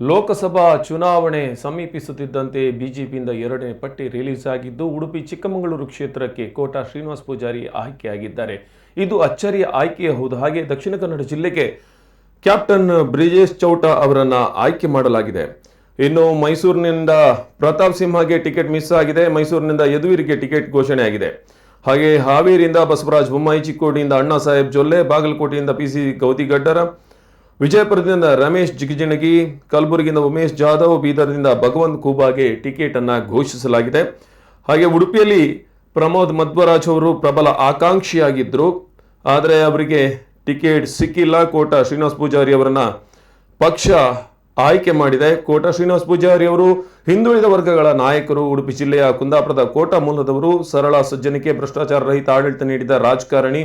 ಲೋಕಸಭಾ ಚುನಾವಣೆ ಸಮೀಪಿಸುತ್ತಿದ್ದಂತೆ ಬಿಜೆಪಿಯಿಂದ ಎರಡನೇ ಪಟ್ಟಿ ರಿಲೀಸ್ ಆಗಿದ್ದು ಉಡುಪಿ ಚಿಕ್ಕಮಗಳೂರು ಕ್ಷೇತ್ರಕ್ಕೆ ಕೋಟಾ ಶ್ರೀನಿವಾಸ್ ಪೂಜಾರಿ ಆಯ್ಕೆಯಾಗಿದ್ದಾರೆ. ಇದು ಅಚ್ಚರಿಯ ಆಯ್ಕೆಯ ಹೌದು. ಹಾಗೆ ದಕ್ಷಿಣ ಕನ್ನಡ ಜಿಲ್ಲೆಗೆ ಕ್ಯಾಪ್ಟನ್ ಬ್ರಿಜೇಶ್ ಚೌಟಾ ಅವರನ್ನ ಆಯ್ಕೆ ಮಾಡಲಾಗಿದೆ. ಇನ್ನು ಮೈಸೂರಿನಿಂದ ಪ್ರತಾಪ್ ಸಿಂಹಗೆ ಟಿಕೆಟ್ ಮಿಸ್ ಆಗಿದೆ. ಮೈಸೂರಿನಿಂದ ಯದುವೀರಿಗೆ ಟಿಕೆಟ್ ಘೋಷಣೆ ಆಗಿದೆ. ಹಾಗೆ ಹಾವೇರಿಯಿಂದ ಬಸವರಾಜ್ ಬೊಮ್ಮಾಯಿ ಚಿಕ್ಕೋಡಿಯಿಂದ ಅಣ್ಣಾ ಸಾಹೇಬ್ ಜೊಲ್ಲೆ, ಬಾಗಲಕೋಟೆಯಿಂದ ಪಿ ಸಿ ಗೌತಿಗಡ್ಡರ ವಿಜಯಪುರದಿಂದ ರಮೇಶ್ ಜಿಗಜಿಣಗಿ, ಕಲಬುರಗಿಯಿಂದ ಉಮೇಶ್ ಜಾಧವ್, ಬೀದರ್ನಿಂದ ಭಗವಂತ್ ಖೂಬಾಗೆ ಟಿಕೆಟ್ ಅನ್ನ ಘೋಷಿಸಲಾಗಿದೆ. ಹಾಗೆ ಉಡುಪಿಯಲ್ಲಿ ಪ್ರಮೋದ್ ಮಧ್ವರಾಜ್ ಅವರು ಪ್ರಬಲ ಆಕಾಂಕ್ಷಿಯಾಗಿದ್ದರು ಆದರೆ ಅವರಿಗೆ ಟಿಕೆಟ್ ಸಿಕ್ಕಿಲ್ಲ. ಕೋಟ ಶ್ರೀನಿವಾಸ್ ಪೂಜಾರಿ ಅವರನ್ನ ಪಕ್ಷ ಆಯ್ಕೆ ಮಾಡಿದೆ. ಕೋಟ ಶ್ರೀನಿವಾಸ್ ಪೂಜಾರಿ ಅವರು ಹಿಂದುಳಿದ ವರ್ಗಗಳ ನಾಯಕರು. ಉಡುಪಿ ಜಿಲ್ಲೆಯ ಕುಂದಾಪುರದ ಕೋಟ ಮೂಲದವರು. ಸರಳ ಸಜ್ಜನಿಕೆ, ಭ್ರಷ್ಟಾಚಾರ ರಹಿತ ಆಡಳಿತ ನೀಡಿದ ರಾಜಕಾರಣಿ.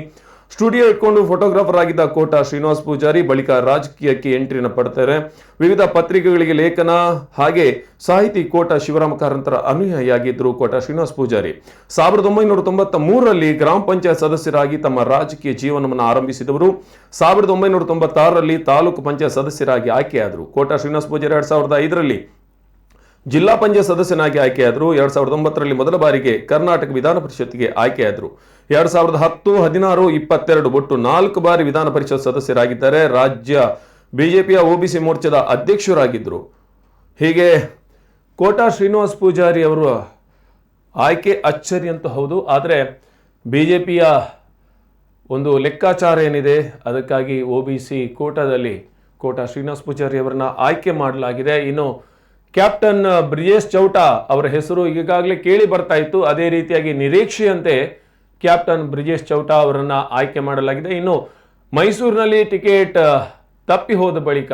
ಸ್ಟುಡಿಯೋ ಇಟ್ಕೊಂಡು ಫೋಟೋಗ್ರಾಫರ್ ಆಗಿದ್ದ ಕೋಟ ಶ್ರೀನಿವಾಸ್ ಪೂಜಾರಿ ಬಳಿಕ ರಾಜಕೀಯಕ್ಕೆ ಎಂಟ್ರಿನ ಪಡ್ತಾರೆ. ವಿವಿಧ ಪತ್ರಿಕೆಗಳಿಗೆ ಲೇಖನ, ಹಾಗೆ ಸಾಹಿತಿ ಕೋಟ ಶಿವರಾಮ ಕಾರಂತರ ಅನುಯಾಯಿಯಾಗಿದ್ದರು ಕೋಟ ಶ್ರೀನಿವಾಸ್ ಪೂಜಾರಿ. ಸಾವಿರದ ಒಂಬೈನೂರ ತೊಂಬತ್ತ ಮೂರರಲ್ಲಿ ಗ್ರಾಮ ಪಂಚಾಯತ್ ಸದಸ್ಯರಾಗಿ ತಮ್ಮ ರಾಜಕೀಯ ಜೀವನವನ್ನು ಆರಂಭಿಸಿದವರು. ಸಾವಿರದ ಒಂಬೈನೂರ ತೊಂಬತ್ತಾರರಲ್ಲಿ ತಾಲೂಕು ಪಂಚಾಯತ್ ಸದಸ್ಯರಾಗಿ ಆಯ್ಕೆಯಾದರು. ಕೋಟ ಶ್ರೀನಿವಾಸ್ ಪೂಜಾರಿ ಎರಡ್ ಸಾವಿರದ ಐದರಲ್ಲಿ ಜಿಲ್ಲಾ ಪಂಚಾಯತ್ ಸದಸ್ಯನಾಗಿ ಆಯ್ಕೆಯಾದರು. ಎರಡ್ ಸಾವಿರದ ಒಂಬತ್ತರಲ್ಲಿ ಮೊದಲ ಬಾರಿಗೆ ಕರ್ನಾಟಕ ವಿಧಾನ ಪರಿಷತ್ಗೆ ಆಯ್ಕೆಯಾದರು. ಎರಡ್ ಸಾವಿರದ ಹತ್ತು, ಹದಿನಾರು, ಇಪ್ಪತ್ತೆರಡು ಒಟ್ಟು ನಾಲ್ಕು ಬಾರಿ ವಿಧಾನ ಪರಿಷತ್ ಸದಸ್ಯರಾಗಿದ್ದಾರೆ ರಾಜ್ಯ ಬಿಜೆಪಿಯ ಒಬಿಸಿ ಮೋರ್ಚಾದ ಅಧ್ಯಕ್ಷರಾಗಿದ್ದರು. ಹೀಗೆ ಕೋಟಾ ಶ್ರೀನಿವಾಸ್ ಪೂಜಾರಿ ಅವರು ಆಯ್ಕೆ ಅಚ್ಚರಿ ಅಂತ ಹೌದು, ಆದರೆ ಬಿಜೆಪಿಯ ಒಂದು ಲೆಕ್ಕಾಚಾರ ಏನಿದೆ, ಅದಕ್ಕಾಗಿ ಒ ಬಿ ಸಿ ಕೋಟಾದಲ್ಲಿ ಕೋಟಾ ಶ್ರೀನಿವಾಸ್ ಪೂಜಾರಿ ಅವರನ್ನ ಆಯ್ಕೆ ಮಾಡಲಾಗಿದೆ. ಇನ್ನು ಕ್ಯಾಪ್ಟನ್ ಬ್ರಿಜೇಶ್ ಚೌಟಾ ಅವರ ಹೆಸರು ಈಗಾಗಲೇ ಕೇಳಿ ಬರ್ತಾ ಇತ್ತು. ಅದೇ ರೀತಿಯಾಗಿ ನಿರೀಕ್ಷೆಯಂತೆ ಕ್ಯಾಪ್ಟನ್ ಬ್ರಿಜೇಶ್ ಚೌಟಾ ಅವರನ್ನು ಆಯ್ಕೆ ಮಾಡಲಾಗಿದೆ. ಇನ್ನು ಮೈಸೂರಿನಲ್ಲಿ ಟಿಕೆಟ್ ತಪ್ಪಿ ಹೋದ ಬಳಿಕ,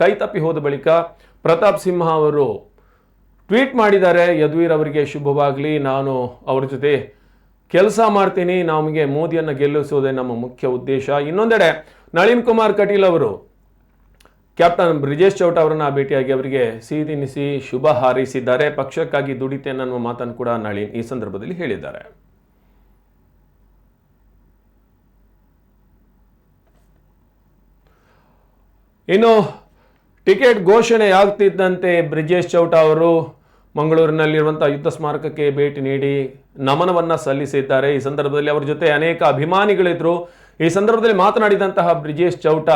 ಕೈ ತಪ್ಪಿ ಹೋದ ಬಳಿಕ ಪ್ರತಾಪ್ ಸಿಂಹ ಅವರು ಟ್ವೀಟ್ ಮಾಡಿದ್ದಾರೆ. ಯದುವೀರ್ ಅವರಿಗೆ ಶುಭವಾಗಲಿ. ನಾನು ಅವರ ಜೊತೆ ಕೆಲಸ ಮಾಡ್ತೀನಿ. ನಮಗೆ ಮೋದಿಯನ್ನು ಗೆಲ್ಲಿಸುವುದೇ ನಮ್ಮ ಮುಖ್ಯ ಉದ್ದೇಶ. ಇನ್ನೊಂದೆಡೆ ನಳಿನ್ ಕುಮಾರ್ ಕಟೀಲ್ ಅವರು ಕ್ಯಾಪ್ಟನ್ ಬ್ರಿಜೇಶ್ ಚೌಟ ಅವರನ್ನು ಭೇಟಿಯಾಗಿ ಅವರಿಗೆ ಸಿಹಿ ತಿನ್ನಿಸಿ ಶುಭ ಹಾರೈಸಿದ್ದಾರೆ. ಪಕ್ಷಕ್ಕಾಗಿ ದುಡಿತೇನೆ ಅನ್ನುವ ಮಾತನ್ನು ಕೂಡ ನಳಿನ್ ಈ ಸಂದರ್ಭದಲ್ಲಿ ಹೇಳಿದ್ದಾರೆ. ಇನ್ನು ಟಿಕೆಟ್ ಘೋಷಣೆ ಆಗ್ತಿದ್ದಂತೆ ಬ್ರಿಜೇಶ್ ಚೌಟ ಅವರು ಮಂಗಳೂರಿನಲ್ಲಿರುವಂಥ ಯುದ್ಧ ಸ್ಮಾರಕಕ್ಕೆ ಭೇಟಿ ನೀಡಿ ನಮನವನ್ನು ಸಲ್ಲಿಸಿದ್ದಾರೆ. ಈ ಸಂದರ್ಭದಲ್ಲಿ ಅವರ ಜೊತೆ ಅನೇಕ ಅಭಿಮಾನಿಗಳಿದ್ರು. ಈ ಸಂದರ್ಭದಲ್ಲಿ ಮಾತನಾಡಿದಂತಹ ಬ್ರಿಜೇಶ್ ಚೌಟ,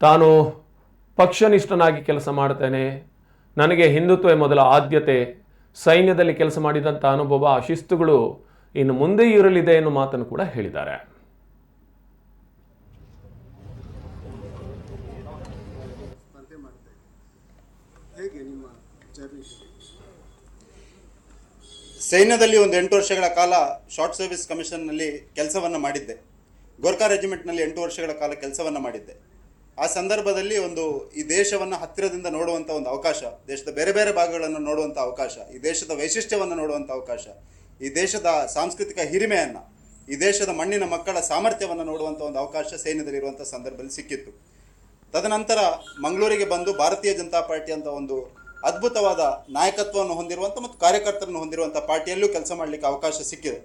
ತಾನು ಪಕ್ಷನಿಷ್ಠನಾಗಿ ಕೆಲಸ ಮಾಡ್ತೇನೆ. ನನಗೆ ಹಿಂದುತ್ವ ಮೊದಲ ಆದ್ಯತೆ, ಸೈನ್ಯದಲ್ಲಿ ಕೆಲಸ ಮಾಡಿದಂಥ ಅನುಭವ ಶಿಸ್ತುಗಳು ಇನ್ನು ಮುಂದೆ ಇರಲಿದೆ ಎನ್ನುವ ಮಾತನ್ನು ಕೂಡ ಹೇಳಿದ್ದಾರೆ. ಸೈನ್ಯದಲ್ಲಿ ಒಂದು ಎಂಟು ವರ್ಷಗಳ ಕಾಲ ಶಾರ್ಟ್ ಸರ್ವಿಸ್ ಕಮಿಷನ್ನಲ್ಲಿ ಕೆಲಸವನ್ನು ಮಾಡಿದ್ದೆ. ಗೋರ್ಖಾ ರೆಜಿಮೆಂಟ್ನಲ್ಲಿ ಎಂಟು ವರ್ಷಗಳ ಕಾಲ ಕೆಲಸವನ್ನು ಮಾಡಿದ್ದೆ. ಆ ಸಂದರ್ಭದಲ್ಲಿ ಒಂದು ಈ ದೇಶವನ್ನು ಹತ್ತಿರದಿಂದ ನೋಡುವಂಥ ಒಂದು ಅವಕಾಶ, ದೇಶದ ಬೇರೆ ಬೇರೆ ಭಾಗಗಳನ್ನು ನೋಡುವಂಥ ಅವಕಾಶ, ಈ ದೇಶದ ವೈಶಿಷ್ಟ್ಯವನ್ನು ನೋಡುವಂಥ ಅವಕಾಶ, ಈ ದೇಶದ ಸಾಂಸ್ಕೃತಿಕ ಹಿರಿಮೆಯನ್ನು, ಈ ದೇಶದ ಮಣ್ಣಿನ ಮಕ್ಕಳ ಸಾಮರ್ಥ್ಯವನ್ನು ನೋಡುವಂಥ ಒಂದು ಅವಕಾಶ ಸೈನ್ಯದಲ್ಲಿರುವಂಥ ಸಂದರ್ಭದಲ್ಲಿ ಸಿಕ್ಕಿತ್ತು. ತದನಂತರ ಮಂಗಳೂರಿಗೆ ಬಂದು ಭಾರತೀಯ ಜನತಾ ಪಾರ್ಟಿ ಅಂತ ಒಂದು ಅದ್ಭುತವಾದ ನಾಯಕತ್ವವನ್ನು ಹೊಂದಿರುವಂಥ ಮತ್ತು ಕಾರ್ಯಕರ್ತರನ್ನು ಹೊಂದಿರುವಂಥ ಪಾರ್ಟಿಯಲ್ಲೂ ಕೆಲಸ ಮಾಡಲಿಕ್ಕೆ ಅವಕಾಶ ಸಿಕ್ಕಿದೆ.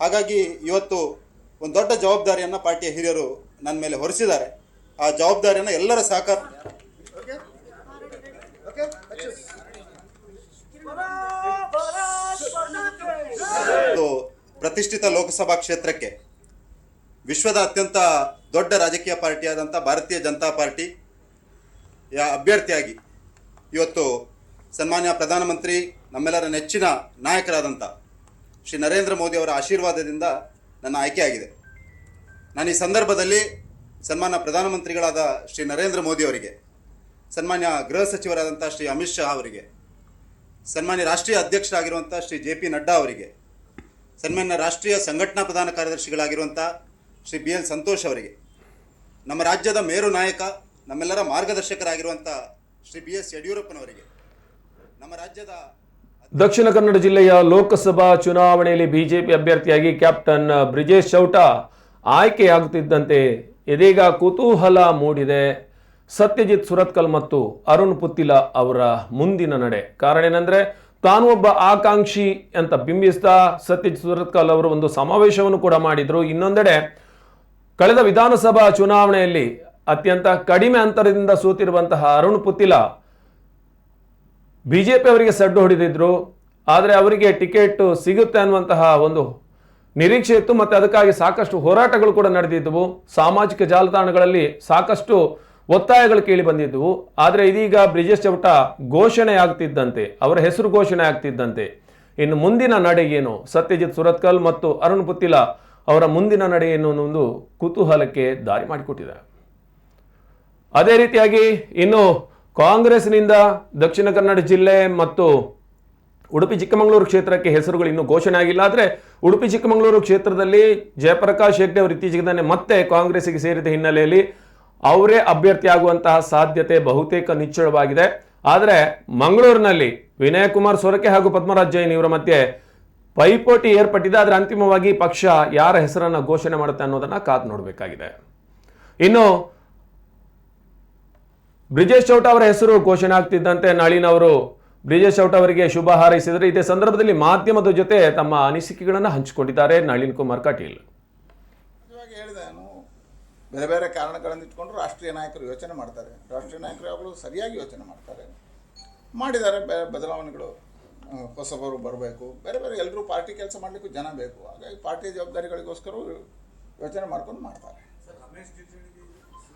ಹಾಗಾಗಿ ಇವತ್ತು ಒಂದು ದೊಡ್ಡ ಜವಾಬ್ದಾರಿಯನ್ನು ಪಾರ್ಟಿಯ ಹಿರಿಯರು ನನ್ನ ಮೇಲೆ ಹೊರಿಸಿದ್ದಾರೆ. ಆ ಜವಾಬ್ದಾರಿಯನ್ನು ಎಲ್ಲರ ಸಹಕಾರ ಪ್ರತಿಷ್ಠಿತ ಲೋಕಸಭಾ ಕ್ಷೇತ್ರಕ್ಕೆ ವಿಶ್ವದ ಅತ್ಯಂತ ದೊಡ್ಡ ರಾಜಕೀಯ ಪಾರ್ಟಿಯಾದಂಥ ಭಾರತೀಯ ಜನತಾ ಪಾರ್ಟಿ ಯ ಅಭ್ಯರ್ಥಿಯಾಗಿ ಇವತ್ತು ಸನ್ಮಾನ್ಯ ಪ್ರಧಾನಮಂತ್ರಿ, ನಮ್ಮೆಲ್ಲರ ನೆಚ್ಚಿನ ನಾಯಕರಾದಂಥ ಶ್ರೀ ನರೇಂದ್ರ ಮೋದಿ ಅವರ ಆಶೀರ್ವಾದದಿಂದ ನನ್ನ ಆಯ್ಕೆಯಾಗಿದೆ. ನಾನು ಈ ಸಂದರ್ಭದಲ್ಲಿ ಸನ್ಮಾನ್ಯ ಪ್ರಧಾನಮಂತ್ರಿಗಳಾದ ಶ್ರೀ ನರೇಂದ್ರ ಮೋದಿ ಅವರಿಗೆ, ಸನ್ಮಾನ್ಯ ಗೃಹ ಸಚಿವರಾದಂಥ ಶ್ರೀ ಅಮಿತ್ ಶಾ ಅವರಿಗೆ, ಸನ್ಮಾನ್ಯ ರಾಷ್ಟ್ರೀಯ ಅಧ್ಯಕ್ಷರಾಗಿರುವಂಥ ಶ್ರೀ ಜೆ ಪಿ ನಡ್ಡಾ ಅವರಿಗೆ, ಸನ್ಮಾನ್ಯ ರಾಷ್ಟ್ರೀಯ ಸಂಘಟನಾ ಪ್ರಧಾನ ಕಾರ್ಯದರ್ಶಿಗಳಾಗಿರುವಂಥ ಶ್ರೀ ಬಿ ಎಲ್ ಸಂತೋಷ್ ಅವರಿಗೆ, ನಮ್ಮ ರಾಜ್ಯದ ಮೇರು ನಾಯಕ, ನಮ್ಮೆಲ್ಲರ ಮಾರ್ಗದರ್ಶಕರಾಗಿರುವಂಥ ಶ್ರೀ ಬಿ ಎಸ್ ಯಡಿಯೂರಪ್ಪನವರಿಗೆ ದಕ್ಷಿಣ ಕನ್ನಡ ಜಿಲ್ಲೆಯ ಲೋಕಸಭಾ ಚುನಾವಣೆಯಲ್ಲಿ ಬಿಜೆಪಿ ಅಭ್ಯರ್ಥಿಯಾಗಿ ಕ್ಯಾಪ್ಟನ್ ಬ್ರಿಜೇಶ್ ಚೌಟ ಆಯ್ಕೆಯಾಗುತ್ತಿದ್ದಂತೆ ಇದೀಗ ಕುತೂಹಲ ಮೂಡಿದೆ. ಸತ್ಯಜಿತ್ ಸುರತ್ಕಲ್ ಮತ್ತು ಅರುಣ್ ಪುತ್ತಿಲ ಅವರ ಮುಂದಿನ ನಡೆ. ಕಾರಣ ಏನಂದ್ರೆ, ತಾನು ಒಬ್ಬ ಆಕಾಂಕ್ಷಿ ಅಂತ ಬಿಂಬಿಸ್ತಾ ಸತ್ಯಜಿತ್ ಸುರತ್ಕಲ್ ಅವರು ಒಂದು ಸಮಾವೇಶವನ್ನು ಕೂಡ ಮಾಡಿದ್ರು. ಇನ್ನೊಂದೆಡೆ, ಕಳೆದ ವಿಧಾನಸಭಾ ಚುನಾವಣೆಯಲ್ಲಿ ಅತ್ಯಂತ ಕಡಿಮೆ ಅಂತರದಿಂದ ಸೋತಿರುವಂತಹ ಅರುಣ್ ಪುತ್ತಿಲ ಬಿಜೆಪಿ ಅವರಿಗೆ ಸಡ್ಡು ಹೊಡೆದಿದ್ರು, ಆದರೆ ಅವರಿಗೆ ಟಿಕೆಟ್ ಸಿಗುತ್ತೆ ಅನ್ನುವಂತಹ ಒಂದು ನಿರೀಕ್ಷೆ ಇತ್ತು, ಮತ್ತು ಅದಕ್ಕಾಗಿ ಸಾಕಷ್ಟು ಹೋರಾಟಗಳು ಕೂಡ ನಡೆದಿದ್ದವು. ಸಾಮಾಜಿಕ ಜಾಲತಾಣಗಳಲ್ಲಿ ಸಾಕಷ್ಟು ಒತ್ತಾಯಗಳು ಕೇಳಿ ಬಂದಿದ್ದವು. ಆದರೆ ಇದೀಗ ಬ್ರಿಜೇಶ್ ಚೌಟ ಘೋಷಣೆ ಆಗ್ತಿದ್ದಂತೆ, ಅವರ ಹೆಸರು ಘೋಷಣೆ ಆಗ್ತಿದ್ದಂತೆ. ಇನ್ನು ಮುಂದಿನ ನಡೆ ಏನು? ಸತ್ಯಜಿತ್ ಸುರತ್ಕಲ್ ಮತ್ತು ಅರುಣ್ ಪುತ್ತಿಲ ಅವರ ಮುಂದಿನ ನಡೆ ಏನು ಒಂದು ಕುತೂಹಲಕ್ಕೆ ದಾರಿ ಮಾಡಿಕೊಟ್ಟಿದೆ ಅದೇ ರೀತಿಯಾಗಿ ಇನ್ನು ಕಾಂಗ್ರೆಸ್ನಿಂದ ದಕ್ಷಿಣ ಕನ್ನಡ ಜಿಲ್ಲೆ ಮತ್ತು ಉಡುಪಿ ಚಿಕ್ಕಮಗಳೂರು ಕ್ಷೇತ್ರಕ್ಕೆ ಹೆಸರುಗಳು ಇನ್ನೂ ಘೋಷಣೆ ಆಗಿಲ್ಲ. ಆದರೆ ಉಡುಪಿ ಚಿಕ್ಕಮಗಳೂರು ಕ್ಷೇತ್ರದಲ್ಲಿ ಜಯಪ್ರಕಾಶ್ ಹೆಗ್ಡೆ ಅವರು ಇತ್ತೀಚೆಗೆ ತಾನೇ ಮತ್ತೆ ಕಾಂಗ್ರೆಸ್ಗೆ ಸೇರಿದ ಹಿನ್ನೆಲೆಯಲ್ಲಿ ಅವರೇ ಅಭ್ಯರ್ಥಿ ಆಗುವಂತಹ ಸಾಧ್ಯತೆ ಬಹುತೇಕ ನಿಚ್ಚಳವಾಗಿದೆ. ಆದರೆ ಮಂಗಳೂರಿನಲ್ಲಿ ವಿನಯ್ ಕುಮಾರ್ ಸೊರಕೆ ಹಾಗೂ ಪದ್ಮರಾಜ್ ಜೈನ್ ಇವರ ಮಧ್ಯೆ ಪೈಪೋಟಿ ಏರ್ಪಟ್ಟಿದೆ. ಆದರೆ ಅಂತಿಮವಾಗಿ ಪಕ್ಷ ಯಾರ ಹೆಸರನ್ನ ಘೋಷಣೆ ಮಾಡುತ್ತೆ ಅನ್ನೋದನ್ನ ಕಾದು ನೋಡಬೇಕಾಗಿದೆ. ಇನ್ನು ಬ್ರಿಜೇಶ್ ಚೌಟ ಅವರ ಹೆಸರು ಘೋಷಣೆ ಆಗ್ತಿದ್ದಂತೆ ನಳಿನ್ ಅವರು. ಬ್ರಿಜೇಶ್ ಚೌಟ ಅವರಿಗೆ ಶುಭ ಹಾರೈಸಿದರೆ ಇದೇ ಸಂದರ್ಭದಲ್ಲಿ ಮಾಧ್ಯಮದ ಜೊತೆ ತಮ್ಮ ಅನಿಸಿಕೆಗಳನ್ನು ಹಂಚಿಕೊಂಡಿದ್ದಾರೆ ನಳಿನ್ ಕುಮಾರ್ ಕಟೀಲ್. ಇವಾಗ ಹೇಳಿದೆ ನಾನು ಬೇರೆ ಬೇರೆ ಕಾರಣಗಳನ್ನು ಇಟ್ಕೊಂಡು ರಾಷ್ಟ್ರೀಯ ನಾಯಕರು ಯೋಚನೆ ಮಾಡ್ತಾರೆ. ರಾಷ್ಟ್ರೀಯ ನಾಯಕರು ಯಾವಾಗಲೂ ಸರಿಯಾಗಿ ಯೋಚನೆ ಮಾಡ್ತಾರೆ. ಮಾಡಿದ್ದಾರೆ ಬೇರೆ ಬದಲಾವಣೆಗಳು ಹೊಸಬರು ಬರಬೇಕು ಬೇರೆ ಬೇರೆ ಎಲ್ಲರೂ ಪಾರ್ಟಿ ಕೆಲಸ ಮಾಡಲಿಕ್ಕೂ ಜನ ಬೇಕು. ಹಾಗಾಗಿ ಪಾರ್ಟಿ ಜವಾಬ್ದಾರಿಗಳಿಗೋಸ್ಕರ ಯೋಚನೆ ಮಾಡ್ಕೊಂಡು ಮಾಡ್ತಾರೆ. ಸರ್ ರಮೇಶ್ ಜಿಗಜಿಣಗಿ